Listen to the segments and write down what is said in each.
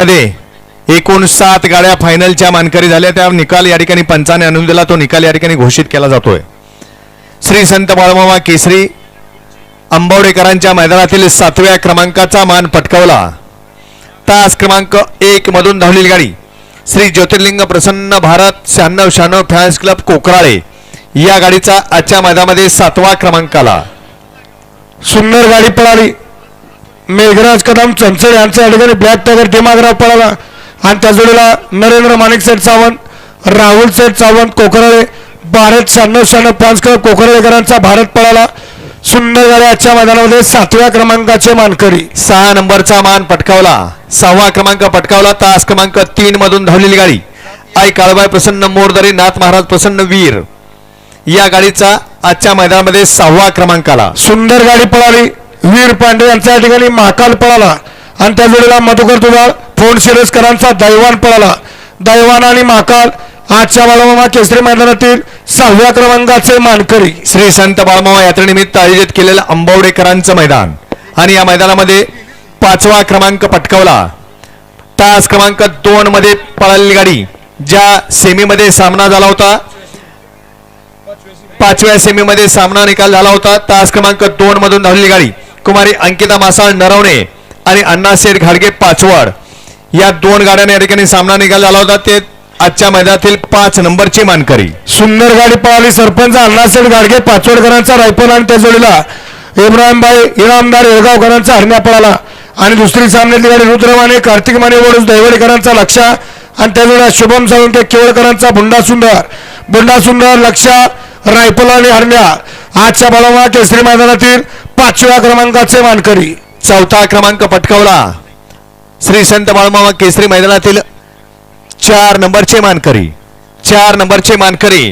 मध्ये एकूण सात गाड्या फायनलच्या मानकरी झाल्या. त्या निकाल या ठिकाणी पंचाने आणून दिला. तो निकाल या ठिकाणी घोषित केला जातोय. श्री संत बाळमामा केसरी आंबवडेकरांच्या मैदानातील सातव्या क्रमांकाचा मान पटकावला. तास क्रमांक एक मधून धावलेली गाडी. श्री ज्योतिर्लिंग प्रसन्न भारत शहाण्णव शहाण्णव फॅन्स क्लब कोकराळे या गाडीचा आजच्या मैदानामध्ये सातवा क्रमांक आला सुंदर गाडी पळाली. मेघराज कदम चंचल यांच्या या ठिकाणी ब्लॅक टायगर दिमागराव पळाला. आणि त्या जोडीला नरेंद्र माणिक सेठ सावंत राहुल सेठ सावंत कोकराळे भारत शहाण्णव शहाण्णव पाच क्लब कोकराळेकरांचा भारत पळाला. सुंदर गाडी आजच्या मैदानामध्ये सातव्या क्रमांकाचे मानकरी. सहा नंबरचा मान पटकावला. सहावा क्रमांक पटकावला. तास क्रमांक तीन मधून धावलेली गाडी. आई काळबाई प्रसन्न मोरदरे नाथ महाराज प्रसन्न वीर. या गाडीचा आजच्या मैदानामध्ये सहावा क्रमांक आला सुंदर गाडी पळाली. वीर पांडे यांच्या या ठिकाणी महाकाल पळाला. आणि त्या जोडीला मधुकर तुबाळ फोन शिरसकरांचा दैवान पळाला. दैवान आणि महाकाल आजच्या बाळमामा केसरी मैदानातील सहाव्या क्रमांकाचे मानकरी. श्री संत बाळमामा यात्रेनिमित्त आयोजित केलेलं आंबवडेकरांचं मैदान. आणि या मैदानामध्ये पाचवा क्रमांक पटकावला. तास क्रमांक दोन मध्ये पळालेली गाडी ज्या सेमीमध्ये सामना झाला होता. पाचव्या सेमीमध्ये सामना निकाल झाला होता. तास क्रमांक दोन मधून धावलेली गाडी. कुमारी अंकिता मासाळ नरवणे आणि अण्णाशेठ घाडगे पाचवड. या दोन गाड्यांना या ठिकाणी सामना निकाल झाला होता. ते आजच्या मैदानातील पाच नंबरची मानकरी. सुंदर गाडी पळाली सरपंच अण्णासाहेब गाडगे पाचवडकरांचा रायफल आणि त्या जोडीला इब्राहिमबाई इनामदार येळगावकरांचा हरण्या पळाला. आणि दुसरी सामन्यातली गाडी रुद्रमाने कार्तिक माने वडूस दैवडेकरांचा लक्ष आणि त्या जोडीला शुभम सावंत केवळकरांचा बुंडा सुंदर बुंडा सुंदर लक्ष रायफल आणि हरण्या. आजच्या बळवा केसरी मैदानातील पाचव्या क्रमांकाचे मानकरी चौथा क्रमांक पटकावला. श्री संत बाळमामा केसरी मैदानातील चार नंबरचे मानकरी चार नंबरचे मानकरी.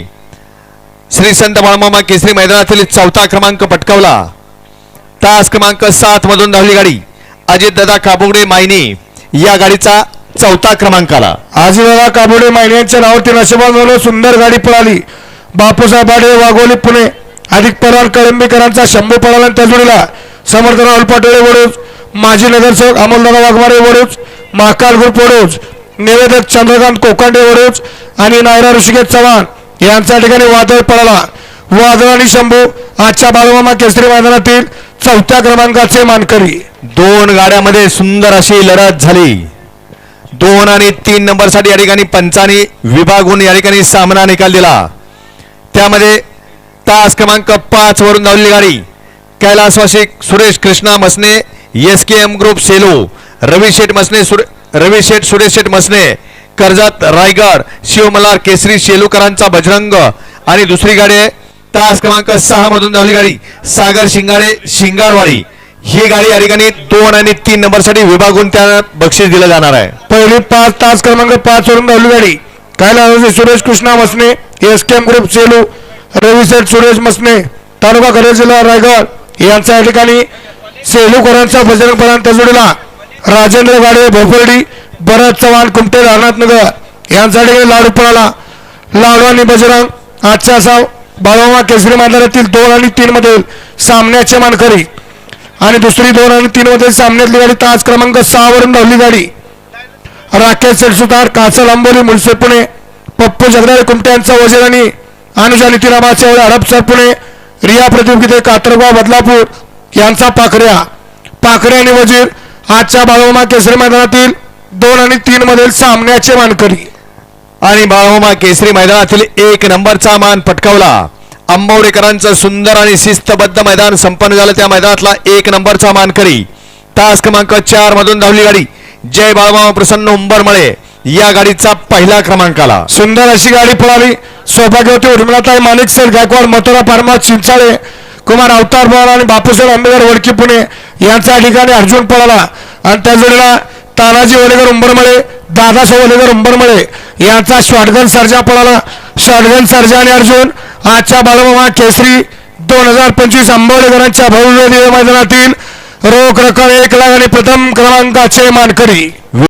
श्री संत बाळमामा केसरी मैदानातील चौथा क्रमांक पटकावला. तास क्रमांक सात मधून धावली गाडी अजित दादा काबुगडे मायने या गाडीचा चौथा क्रमांक आला आजीबाबा काबुडे मायने यांच्या नावावरती नशिबान सुंदर गाडी पळाली. बापूसाहेब बाडे वाघोली पुणे. अधिक परवार कळंबीकरांचा शंभू पळाला आणि त्या जोडीला. समर्थ राहुल पाटोळे वडूज माजी नगरसेवक अमोलदादा वाघमारे वडूज महाकाल ग्रुप वडूज निवेदक चंद्रकांत कोकांडे वडूज आणि नायरा ऋषिकेश चव्हाण यांच्या ठिकाणी वादळ पळाला वादळ आणि शंभू आजच्या बालमामा केसरी मैदानातील चौथ्या क्रमांकाचे मानकरी. दोन गाड्यामध्ये सुंदर अशी लढत झाली. दोन आणि तीन नंबरसाठी या ठिकाणी पंचानी विभागून या ठिकाणी सामना निकाल दिला. त्यामध्ये तास क्रमांक पाच वरून धावलेली गाडी. कैलासवासी Suresh Krishna Masne S K M group Selu. Ravi Sheth Masne सुरे रवी शेठ सुरेश शेठ मसने कर्जत रायगड शिवमलार केसरी शेलूकरांचा बजरंग. आणि दुसरी गाडी आहे तास क्रमांक सहा मधून धावली गाडी सागर शिंगाडे शिंगारवाडी ही गाडी या ठिकाणी दोन आणि तीन नंबरसाठी विभागून त्या बक्षीस दिलं जाणार आहे. पहिली पाच तास क्रमांक पाच वरून धावली गाडी. काय Suresh Krishna Masne S K M group Selu. Ravi Seth Suresh Masne taluka खरे जिल्हा रायगड. यांच्या या ठिकाणी सेलूकरांचा बजरंग परांत जोडीला राजेंद्र गाडे भोपर्डी भरत चव्हाण कुमटे राहनाथ नगर. यांच्या ठिकाणी लाडू पळाला. लाडू आणि बजरंग आजच्या असा बाळोमा केसरी मैदानातील दोन आणि तीन मधील सामन्याचे मानकरी. आणि दुसरी दोन आणि तीन मधील सामन्यातली गाडी तास क्रमांक सहा वरून धावली गाडी. राकेश सेठसुतार कासल आंबोली मुळसे पुणे पप्पू जगदाळे कुमटे यांचा वजीर आणि अनुजा नितीनाबाचे हडपसर पुणे रिया प्रदीप गीते कात्रगाव बदलापूर यांचा पाखऱ्या. पाखरे आणि वजीर आजच्या बाळोमा केसरी मैदानातील दोन आणि तीन मधील सामन्याचे मानकरी. आणि बाळोमा केसरी मैदानातील एक नंबरचा मान पटकावला. आंबवडेकरांचं सुंदर आणि शिस्तबद्ध मैदान संपन्न झालं त्या मैदानातला एक नंबरचा मानकरी. तास क्रमांक चार मधून धावली गाडी. जय बाळमामा प्रसन्न उंबरमळे या गाडीचा पहिला क्रमांक आला. सुंदर अशी गाडी पळाली. सौभाग्यवती उर्मिलाताई माणिक सर गायकवाड मथुरा पारमात चिंचाळे कुमार अवतार पवार आणि बापूसर आंबेडकर वडकी पुणे यांच्या ठिकाणी अर्जुन पळाला. आणि त्या जोडीला तानाजी वलेकर उंबरमळे दादासाहेब वलेकर उंबरमळे यांचा शॉटगन सर्जा पळाला. शॉटगन सर्जा आणि अर्जुन आजच्या बालमामा केसरी दोन हजार पंचवीस आंबवडेकरांच्या भव्य मैदानातील रोख रक्कम एक लाख आणि प्रथम क्रमांकाचे मानकरी.